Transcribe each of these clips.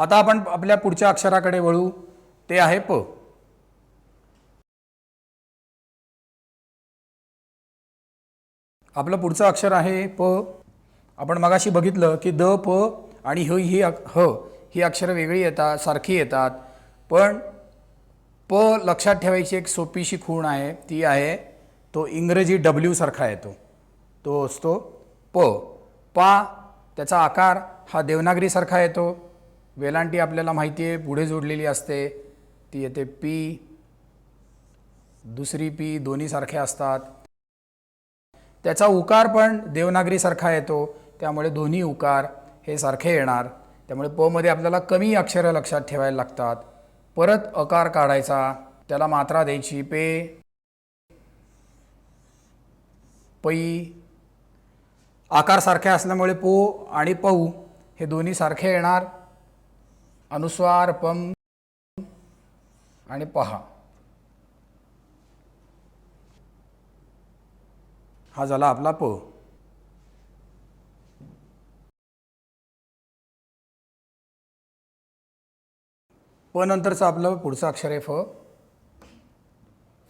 आता आपण आपल्या पुढच्या अक्षराकडे वळू. ते आहे प. आपलं पुढचं अक्षर आहे प. आपण मगाशी बघितलं की द प आणि ह ही ह ही अक्षरं वेगळी येतात सारखी येतात. पण प लक्षात ठेवायची एक सोपीशी खूण आहे ती आहे तो इंग्रजी डब्ल्यू सारखा येतो. तो असतो प. पा त्याचा आकार हा देवनागरीसारखा येतो. वेलांटी आपल्याला माहिती आहे पुढे जोडलेली असते. ती येते पी दुसरी पी दोन्हीसारखे असतात. त्याचा उकार पण देवनागरीसारखा येतो. त्यामुळे दोन्ही उकार हे सारखे येणार. त्यामुळे पमध्ये आपल्याला कमी अक्षरं लक्षात ठेवायला लागतात. परत अकार काढायचा. त्याला मात्रा द्यायची. पे पै. आकार सारखे असल्यामुळे पो आणि पौ हे दोन्ही सारखे येणार. अनुस्वार पम आणि पहा. हा झाला आपला प. प नंतरचं आपलं पुढचं अक्षर आहे फ.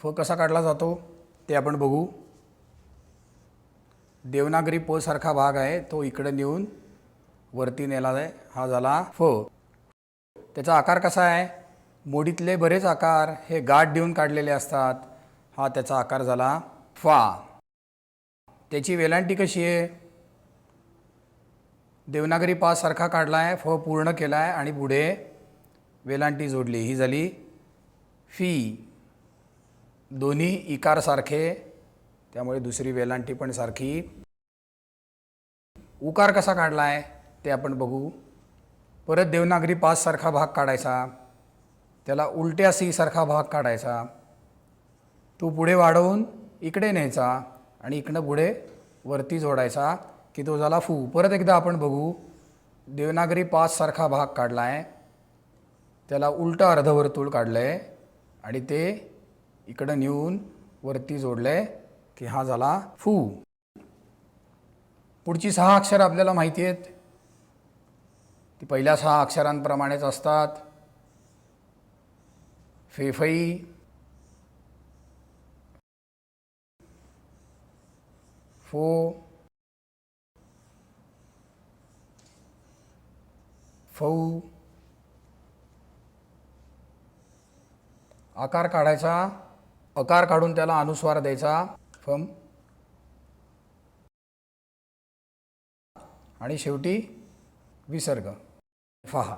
फ कसा काढला जातो ते आपण बघू. देवनागरी प सारखा भाग आहे तो इकडे नेऊन वरती नेला आहे हा झाला फ. त्याचा आकार कसा आहे? मोडीतले बरेच आकार हे गाठ देऊन काढलेले असतात. हा त्याचा आकार झाला फा. त्याची वेलांटी कशी आहे? देवनागरी पास सारखा काढला आहे फ पूर्ण केला आहे आणि पुढे वेलांटी जोडली. ही झाली फी. दोन्ही इकारसारखे त्यामुळे दुसरी वेलांटी पण सारखी. उकार कसा काढला आहे ते आपण बघू. परत देवनागरी पाचसारखा भाग काढायचा. त्याला उलट्या सीसारखा भाग काढायचा. तो पुढे वाढवून इकडे न्यायचा आणि इकडनं पुढे वरती जोडायचा की तो झाला फू. परत एकदा आपण बघू देवनागरी पाचसारखा भाग काढला आहे त्याला उलटं अर्धवर्तुळ काढलं आहे आणि ते इकडं नेऊन वरती जोडलं आहे की हा झाला फू. पुढची सहा अक्षरं आपल्याला माहिती आहेत. ती पहिल्या सहा अक्षरांप्रमाणेच असतात. फेफई. फो. फौ. आकार काढायचा. अकार काढून त्याला अनुस्वार द्यायचा. फम. आणि शेवटी विसर्ग. फहा.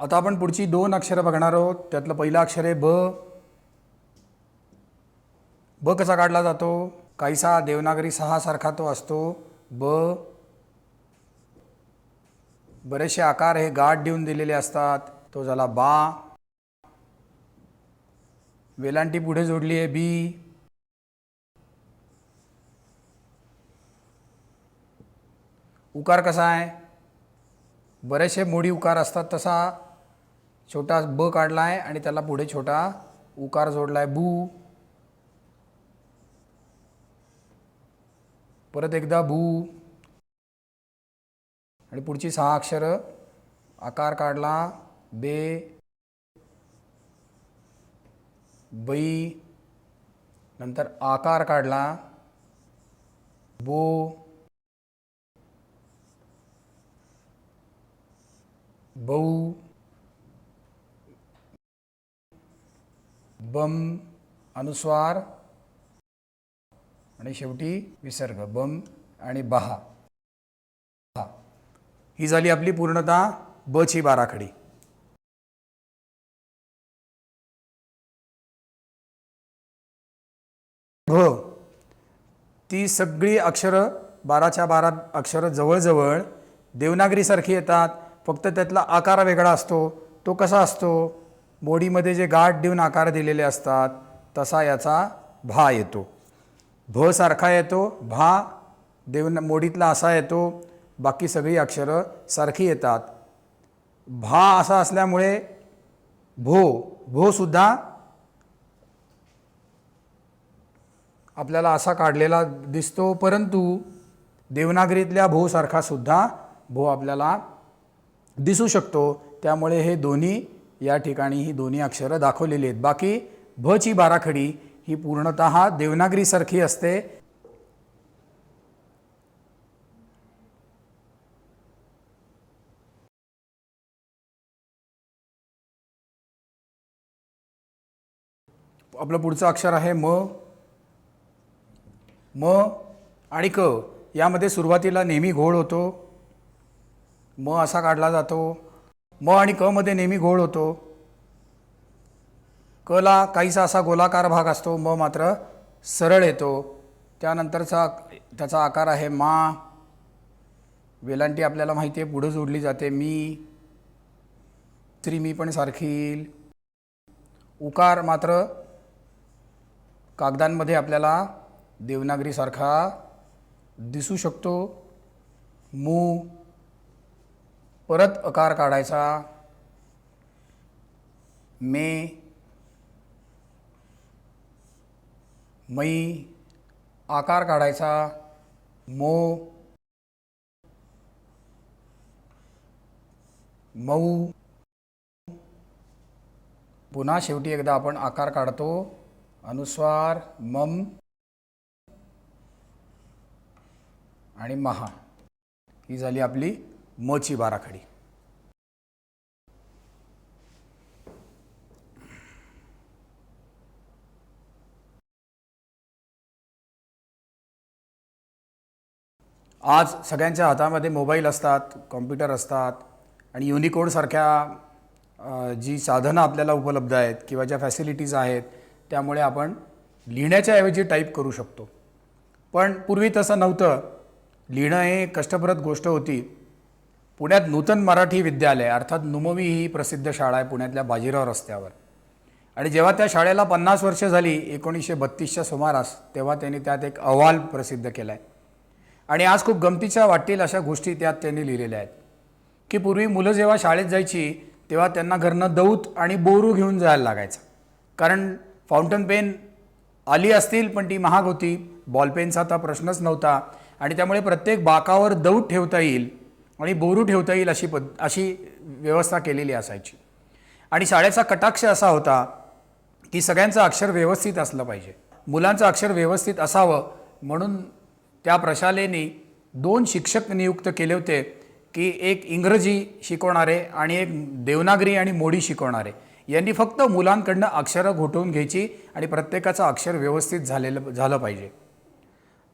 आता आपण पुढची दोन अक्षरं बघणार आहोत. त्यातलं पहिलं अक्षर आहे ब. ब कसा काढला जातो? काहीसा देवनागरी सहा सारखा तो असतो. ब. बरेचसे आकार हे गाठ देऊन दिलेले असतात. तो झाला बा. वेलांटी पुढे जोडली आहे बी उकार कसा आहे? बरेचसे मोडी उकार असतात तसा छोटा ब काढला आहे आणि त्याला पुढे छोटा उकार जोडला आहे बू. परत एकदा भू आणि पुढची सहा अक्षरं आकार काढला बे. बै नंतर आकार काढला. बो. बऊ. बम अनुस्वार. आणि शेवटी विसर्ग बम आणि बहा. ही झाली आपली पूर्णतः ब ची बाराखडी. भ ती सगळी अक्षरं बाराच्या बारा अक्षरं जवळजवळ देवनागरीसारखी येतात. फक्त त्यातला आकार वेगळा असतो. तो कसा असतो? मोडीमध्ये जे गाठ देऊन आकार दिलेले असतात तसा याचा भा येतो. भ सारखा येतो भा देवन मोडीतला असा येतो. बाकी सगळी अक्षरं सारखी येतात. भा असा असल्यामुळे भो भोसुद्धा आपल्याला असा काढलेला दिसतो परंतु देवनागरीतल्या भोसारखा सुद्धा भो आपल्याला दिसू शकतो. त्यामुळे हे दोन्ही या ठिकाणी ही दोन्ही अक्षरं दाखवलेली आहेत. बाकी भची बाराखडी ही पूर्णतः देवनागरीसारखी असते. आपलं पुढचं अक्षर आहे म. म आणि क यामध्ये सुरुवातीला नेहमी घोळ होतो. म असा काढला जातो. म आणि क मध्ये नेहमी घोळ होतो. क ला काहीसा असा गोलाकार भाग असतो. म मात्र सरळ येतो. त्यानंतरचा त्याचा आकार आहे मा. वेलांटी आपल्याला माहिती आहे पुढं जोडली जाते मी. स्त्री मी पण सारखी येईल. उकार मात्र कागदांमध्ये आपल्याला देवनागरीसारखा दिसू शकतो. मू. परत अकार काढायचा. मे. मै आकार काढायचा. मो. मऊ. पुन्हा शेवटी एकदा आपण आकार काढतो. अनुस्वार मम. आणि महा. ही झाली आपली मची बाराखडी. आज सगळ्यांच्या हातामध्ये मोबाईल असतात कॉम्प्युटर असतात आणि युनिकोडसारख्या जी साधनं आपल्याला उपलब्ध आहेत किंवा ज्या फॅसिलिटीज आहेत त्यामुळे आपण लिहिण्याच्या ऐवजी टाईप करू शकतो. पण पूर्वी तसं नव्हतं. लिहिणं हे कष्टप्रद गोष्ट होती. पुण्यात नूतन मराठी विद्यालय अर्थात नुमवी ही प्रसिद्ध शाळा आहे पुण्यातल्या बाजीराव रस्त्यावर. आणि जेव्हा त्या शाळेला पन्नास वर्ष झाली एकोणीसशे बत्तीसच्या सुमारास तेव्हा त्यांनी त्यात एक अहवाल प्रसिद्ध केला आहे आणि आज खूप गमतीच्या वाटतील अशा गोष्टी त्यात त्यांनी लिहिलेल्या आहेत. की पूर्वी मुलं जेव्हा शाळेत जायची तेव्हा त्यांना घरनं दौत आणि बोरू घेऊन जायला लागायचं. कारण फाउंटन पेन आली असतील पण ती महाग होती. बॉलपेनचा आता प्रश्नच नव्हता. आणि त्यामुळे प्रत्येक बाकावर दौड ठेवता येईल आणि बोरू ठेवता येईल अशी पद अशी व्यवस्था केलेली असायची. आणि शाळेचा कटाक्ष असा होता की सगळ्यांचं अक्षर व्यवस्थित असलं पाहिजे. मुलांचं अक्षर व्यवस्थित असावं म्हणून त्या प्रशालेने दोन शिक्षक नियुक्त केले होते की एक इंग्रजी शिकवणारे आणि एक देवनागरी आणि मोडी शिकवणारे. यांनी फक्त मुलांकडनं अक्षरं घोटवून घ्यायची आणि प्रत्येकाचं अक्षर व्यवस्थित झालेलं झालं पाहिजे.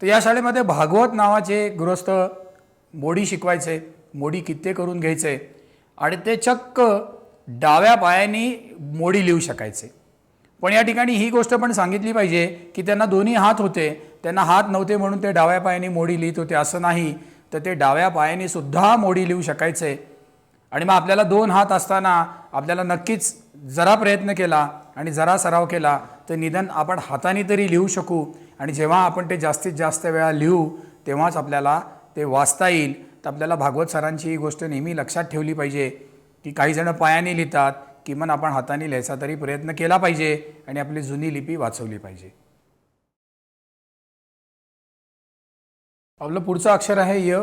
तर या शाळेमध्ये भागवत नावाचे गृहस्थ मोडी शिकवायचे मोडी कित्ते करून घ्यायचे आणि ते चक्क डाव्या पायाने मोडी लिहू शकायचे. पण या ठिकाणी ही गोष्ट पण सांगितली पाहिजे की त्यांना दोन्ही हात होते. त्यांना हात नव्हते म्हणून ते डाव्या पायाने मोडी लिहित होते असं नाही. तर ते डाव्या पायाने सुद्धा मोडी लिहू शकायचे. आणि मग आपल्याला दोन हात असताना आपल्याला नक्कीच जरा प्रयत्न केला आणि जरा सराव केला तर निदान आपण हाताने तरी लिहू शकू. आणि जेव्हा आपण ते जास्तीत जास्त वेळा लिहू तेव्हाच आपल्याला ते वाचता येईल. तर आपल्याला भागवत सरांची ही गोष्ट नेहमी लक्षात ठेवली पाहिजे की काही जण पायाने लिहितात किमान आपण हाताने लिहायचा तरी प्रयत्न केला पाहिजे आणि आपली जुनी लिपी वाचवली पाहिजे. आपलं पुढचं अक्षर आहे य.